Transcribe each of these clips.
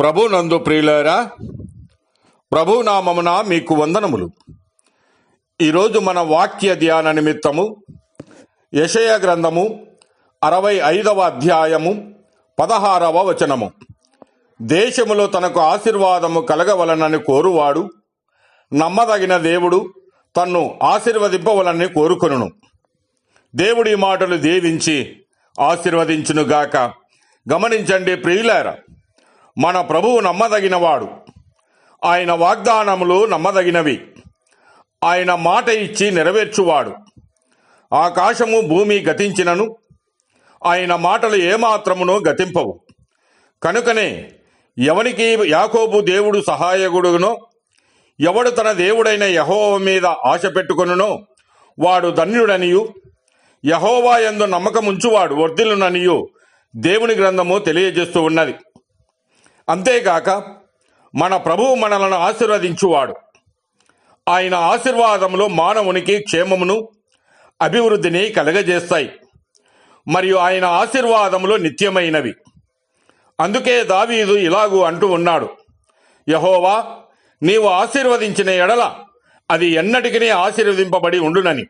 ప్రభు నందు ప్రియులారా ప్రభు నామమున మీకు వందనములు. ఈరోజు మన వాక్య ధ్యాన నిమిత్తము యషయ గ్రంథము అరవై ఐదవ అధ్యాయము పదహారవ వచనము. దేశములో తనకు ఆశీర్వాదము కలగవలనని కోరువాడు నమ్మదగిన దేవుడు తన్ను ఆశీర్వదింపవలని కోరుకొనును. దేవుడి మాటలు దీవించి ఆశీర్వదించునుగాక. గమనించండి ప్రియులారా మన ప్రభువు నమ్మదగినవాడు. ఆయన వాగ్దానములు నమ్మదగినవి. ఆయన మాట ఇచ్చి నెరవేర్చువాడు. ఆకాశము భూమి గతించినను. ఆయన మాటలు ఏమాత్రమును గతింపవు. కనుకనే ఎవనికి యాకోబు దేవుడు సహాయకుడునో ఎవడు తన దేవుడైన యహోవ మీద ఆశ పెట్టుకొనునో వాడు ధన్యుడనియు. యహోవా ఎందు నమ్మకముంచువాడు వర్ధిల్లుననియు. దేవుని గ్రంథము తెలియజేస్తూ ఉన్నది. అంతేకాక మన ప్రభువు మనలను ఆశీర్వదించువాడు. ఆయన ఆశీర్వాదములు మానవునికి క్షేమమును అభివృద్ధిని కలగజేస్తాయి. మరియు ఆయన ఆశీర్వాదములు నిత్యమైనవి. అందుకే దావీదు ఇలాగూ అంటూ ఉన్నాడు. యహోవా నీవు ఆశీర్వదించిన ఎడల అది ఎన్నటికీ ఆశీర్వదింపబడి ఉండునని.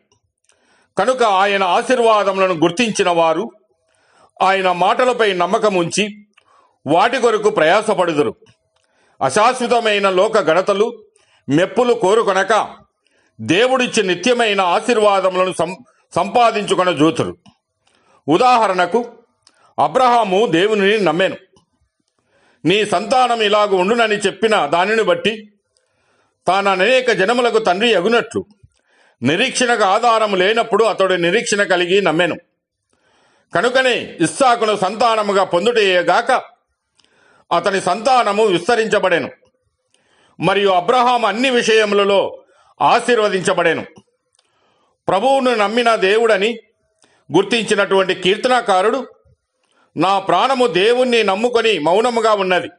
కనుక ఆయన ఆశీర్వాదములను గుర్తించిన వారు ఆయన మాటలపై నమ్మకం ఉంచి వాటి కొరకు ప్రయాసపడుదురు. అశాశ్వతమైన లోక గణతలు మెప్పులు కోరుకొనక దేవుడిచ్చి నిత్యమైన ఆశీర్వాదములను సం సంపాదించుకొన జూతురు ఉదాహరణకు అబ్రహాము దేవుని నమ్మాను. నీ సంతానం ఇలాగ ఉండునని చెప్పిన దానిని బట్టి తాను అనేక జనములకు తండ్రి ఎగునట్లు నిరీక్షణకు ఆధారము లేనప్పుడు అతడు నిరీక్షణ కలిగి నమ్మెను. కనుకనే ఇస్సాకును సంతానముగా పొందుటేయగాక అతని సంతానము విస్తరించబడెను. మరియు అబ్రహాం అన్ని విషయములలో ఆశీర్వదించబడెను. ప్రభువును నమ్మిన దేవుడని గుర్తించినటువంటి కీర్తనాకారుడు నా ప్రాణము దేవుణ్ణి నమ్ముకొని మౌనముగా ఉన్నది.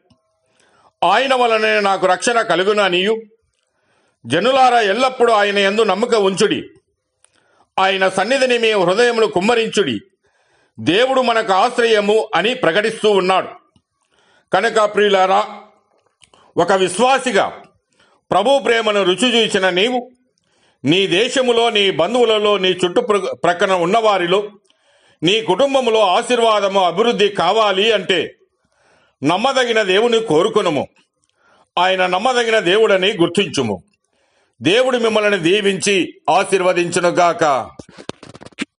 ఆయన వలనే నాకు రక్షణ కలుగుననియు జనులారా ఎల్లప్పుడూ ఆయన ఎందు నమ్మక ఉంచుడి. ఆయన సన్నిధిని మీ హృదయమును కుమ్మరించుడి. దేవుడు మనకు ఆశ్రయము అని ప్రకటిస్తూ ఉన్నాడు. కనుక ప్రియులారా ఒక విశ్వాసిగా ప్రభు ప్రేమను రుచి చూసిన నీవు నీ దేశములో నీ బంధువులలో నీ చుట్టు ప్రక్కన ఉన్నవారిలో నీ కుటుంబంలో ఆశీర్వాదము అభివృద్ధి కావాలి అంటే నమ్మదగిన దేవుని కోరుకునుము. ఆయన నమ్మదగిన దేవుడని గుర్తించుము. దేవుడు మిమ్మల్ని దీవించి ఆశీర్వదించునుగాక.